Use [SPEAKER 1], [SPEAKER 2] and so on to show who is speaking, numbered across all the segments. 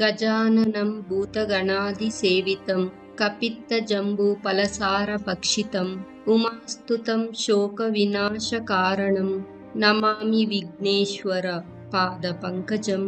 [SPEAKER 1] गजाननं भूतगणादिसेवितं कपित्तजम्बूफलसारभक्षितम् उमास्तुतं शोकविनाशकारणं ನಮಾಮಿ ವಿಘ್ನೇಶ್ವರ ಪಾದ ಪಂಕಜಂ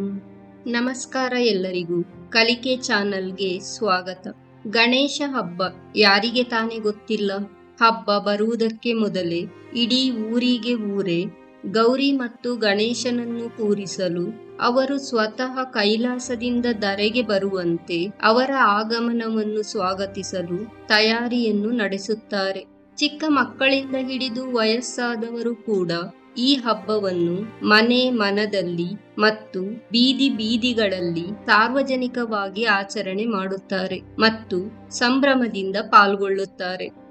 [SPEAKER 1] ನಮಸ್ಕಾರ ಎಲ್ಲರಿಗೂ ಕಲಿಕೆ ಚಾನಲ್ಗೆ ಸ್ವಾಗತ ಗಣೇಶ ಹಬ್ಬ ಯಾರಿಗೆ ತಾನೇ ಗೊತ್ತಿಲ್ಲ ಹಬ್ಬ ಬರುವುದಕ್ಕೆ ಮೊದಲೇ ಇಡೀ ಊರಿಗೆ ಊರೇ ಗೌರಿ ಮತ್ತು ಗಣೇಶನನ್ನು ಕೂರಿಸಲು ಅವರು ಸ್ವತಃ ಕೈಲಾಸದಿಂದ ಧರೆಗೆ ಬರುವಂತೆ ಅವರ ಆಗಮನವನ್ನು ಸ್ವಾಗತಿಸಲು ತಯಾರಿಯನ್ನು ನಡೆಸುತ್ತಾರೆ. ಚಿಕ್ಕ ಮಕ್ಕಳಿಂದ ಹಿಡಿದು ವಯಸ್ಸಾದವರು ಕೂಡ ಈ ಹಬ್ಬವನ್ನು ಮನೆ, ಮನದಲ್ಲಿ ಮತ್ತು ಬೀದಿ ಬೀದಿಗಳಲ್ಲಿ ಸಾರ್ವಜನಿಕವಾಗಿ ಆಚರಣೆ ಮಾಡುತ್ತಾರೆ ಮತ್ತು ಸಂಭ್ರಮದಿಂದ ಪಾಲ್ಗೊಳ್ಳುತ್ತಾರೆ.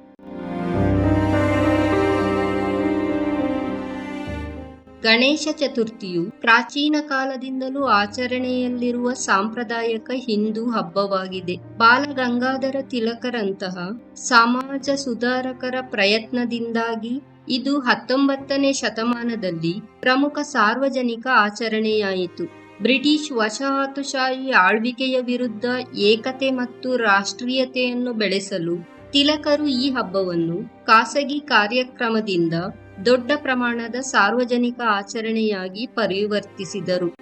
[SPEAKER 1] ಗಣೇಶ ಚತುರ್ಥಿಯು ಪ್ರಾಚೀನ ಕಾಲದಿಂದಲೂ ಆಚರಣೆಯಲ್ಲಿರುವ ಸಾಂಪ್ರದಾಯಿಕ ಹಿಂದೂ ಹಬ್ಬವಾಗಿದೆ. ಬಾಲಗಂಗಾಧರ ತಿಲಕರಂತಹ ಸಮಾಜ ಸುಧಾರಕರ ಪ್ರಯತ್ನದಿಂದಾಗಿ ಇದು ಹತ್ತೊಂಬತ್ತನೇ ಶತಮಾನದಲ್ಲಿ ಪ್ರಮುಖ ಸಾರ್ವಜನಿಕ ಆಚರಣೆಯಾಯಿತು. ಬ್ರಿಟಿಷ್ ವಸಾಹತುಶಾಹಿ ಆಳ್ವಿಕೆಯ ವಿರುದ್ಧ ಏಕತೆ ಮತ್ತು ರಾಷ್ಟ್ರೀಯತೆಯನ್ನು ಬೆಳೆಸಲು ತಿಲಕರು ಈ ಹಬ್ಬವನ್ನು ಖಾಸಗಿ ಕಾರ್ಯಕ್ರಮದಿಂದ ದೊಡ್ಡ ಪ್ರಮಾಣದ ಸಾರ್ವಜನಿಕ ಆಚರಣೆಯಾಗಿ ಪರಿವರ್ತಿಸಿದರು.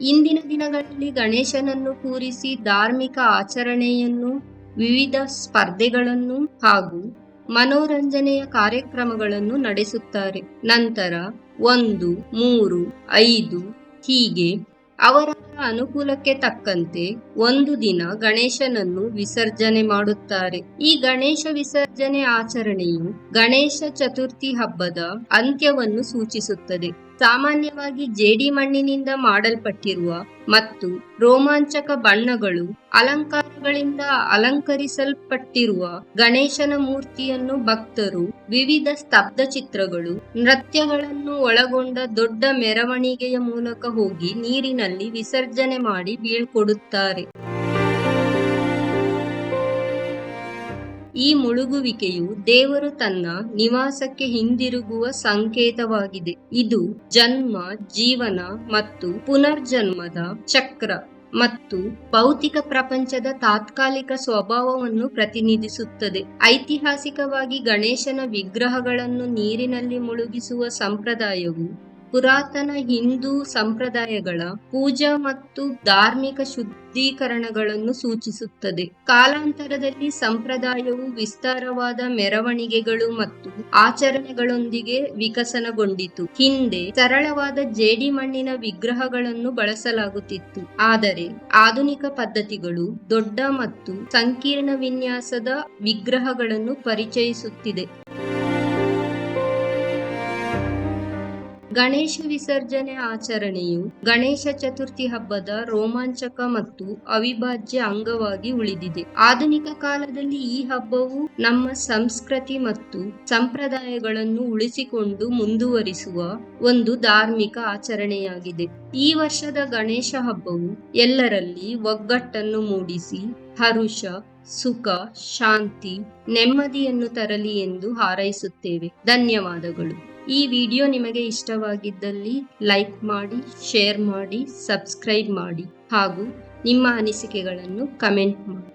[SPEAKER 1] ಇಂದಿನ ದಿನಗಳಲ್ಲಿ ಗಣೇಶನನ್ನು ಕೂರಿಸಿ ಧಾರ್ಮಿಕ ಆಚರಣೆಯನ್ನು, ವಿವಿಧ ಸ್ಪರ್ಧೆಗಳನ್ನು ಹಾಗೂ ಮನೋರಂಜನೆಯ ಕಾರ್ಯಕ್ರಮಗಳನ್ನು ನಡೆಸುತ್ತಾರೆ. ನಂತರ ಒಂದು, ಮೂರು, ಐದು ಹೀಗೆ ಅವರ ಅನುಕೂಲಕ್ಕೆ ತಕ್ಕಂತೆ ಒಂದು ದಿನ ಗಣೇಶನನ್ನು ವಿಸರ್ಜನೆ ಮಾಡುತ್ತಾರೆ. ಈ ಗಣೇಶ ವಿಸರ್ಜನೆ ಆಚರಣೆಯು ಗಣೇಶ ಚತುರ್ಥಿ ಹಬ್ಬದ ಅಂತ್ಯವನ್ನು ಸೂಚಿಸುತ್ತದೆ. ಸಾಮಾನ್ಯವಾಗಿ ಜೇಡಿ ಮಣ್ಣಿನಿಂದ ಮಾಡಲ್ಪಟ್ಟಿರುವ ಮತ್ತು ರೋಮಾಂಚಕ ಬಣ್ಣಗಳು ಅಲಂಕಾರಗಳಿಂದ ಅಲಂಕರಿಸಲ್ಪಟ್ಟಿರುವ ಗಣೇಶನ ಮೂರ್ತಿಯನ್ನು ಭಕ್ತರು ವಿವಿಧ ಸ್ತಬ್ಧ ಚಿತ್ರಗಳು, ನೃತ್ಯಗಳನ್ನು ಒಳಗೊಂಡ ದೊಡ್ಡ ಮೆರವಣಿಗೆಯ ಮೂಲಕ ಹೋಗಿ ನೀರಿನಲ್ಲಿ ವಿಸರ್ಜನೆ ಮಾಡಿ ಬೀಳ್ಕೊಡುತ್ತಾರೆ. ಈ ಮುಳುಗುವಿಕೆಯು ದೇವರು ತನ್ನ ನಿವಾಸಕ್ಕೆ ಹಿಂದಿರುಗುವ ಸಂಕೇತವಾಗಿದೆ. ಇದು ಜನ್ಮ, ಜೀವನ ಮತ್ತು ಪುನರ್ಜನ್ಮದ ಚಕ್ರ. ಮತ್ತು ಭೌತಿಕ ಪ್ರಪಂಚದ ತಾತ್ಕಾಲಿಕ ಸ್ವಭಾವವನ್ನು ಪ್ರತಿನಿಧಿಸುತ್ತದೆ. ಐತಿಹಾಸಿಕವಾಗಿ ಗಣೇಶನ ವಿಗ್ರಹಗಳನ್ನು ನೀರಿನಲ್ಲಿ ಮುಳುಗಿಸುವ ಸಂಪ್ರದಾಯವು ಪುರಾತನ ಹಿಂದೂ ಸಂಪ್ರದಾಯಗಳ ಪೂಜಾ ಮತ್ತು ಧಾರ್ಮಿಕ ಶುದ್ಧೀಕರಣಗಳನ್ನು ಸೂಚಿಸುತ್ತದೆ. ಕಾಲಾಂತರದಲ್ಲಿ ಸಂಪ್ರದಾಯವು ವಿಸ್ತಾರವಾದ ಮೆರವಣಿಗೆಗಳು ಮತ್ತು ಆಚರಣೆಗಳೊಂದಿಗೆ ವಿಕಸನಗೊಂಡಿತು. ಹಿಂದೆ ಸರಳವಾದ ಜೇಡಿಮಣ್ಣಿನ ವಿಗ್ರಹಗಳನ್ನು ಬಳಸಲಾಗುತ್ತಿತ್ತು. ಆದರೆ ಆಧುನಿಕ ಪದ್ಧತಿಗಳು ದೊಡ್ಡ ಮತ್ತು ಸಂಕೀರ್ಣ ವಿನ್ಯಾಸದ ವಿಗ್ರಹಗಳನ್ನು ಪರಿಚಯಿಸುತ್ತಿದೆ. ಗಣೇಶ ವಿಸರ್ಜನೆ ಆಚರಣೆಯು ಗಣೇಶ ಚತುರ್ಥಿ ಹಬ್ಬದ ರೋಮಾಂಚಕ ಮತ್ತು ಅವಿಭಾಜ್ಯ ಅಂಗವಾಗಿ ಉಳಿದಿದೆ. ಆಧುನಿಕ ಕಾಲದಲ್ಲಿ ಈ ಹಬ್ಬವು ನಮ್ಮ ಸಂಸ್ಕೃತಿ ಮತ್ತು ಸಂಪ್ರದಾಯಗಳನ್ನು ಉಳಿಸಿಕೊಂಡು ಮುಂದುವರಿಸುವ ಒಂದು ಧಾರ್ಮಿಕ ಆಚರಣೆಯಾಗಿದೆ. ಈ ವರ್ಷದ ಗಣೇಶ ಹಬ್ಬವು ಎಲ್ಲರಲ್ಲಿ ಒಗ್ಗಟ್ಟನ್ನು ಮೂಡಿಸಿ ಹರುಷ, ಸುಖ, ಶಾಂತಿ, ನೆಮ್ಮದಿಯನ್ನು ತರಲಿ ಎಂದು ಹಾರೈಸುತ್ತೇವೆ. ಧನ್ಯವಾದಗಳು. ಈ ವಿಡಿಯೋ ನಿಮಗೆ ಇಷ್ಟವಾಗಿದ್ದಲ್ಲಿ ಲೈಕ್ ಮಾಡಿ, ಶೇರ್ ಮಾಡಿ, ಸಬ್ಸ್ಕ್ರೈಬ್ ಮಾಡಿ ಹಾಗೂ ನಿಮ್ಮ ಅನಿಸಿಕೆಗಳನ್ನು ಕಮೆಂಟ್ ಮಾಡಿ.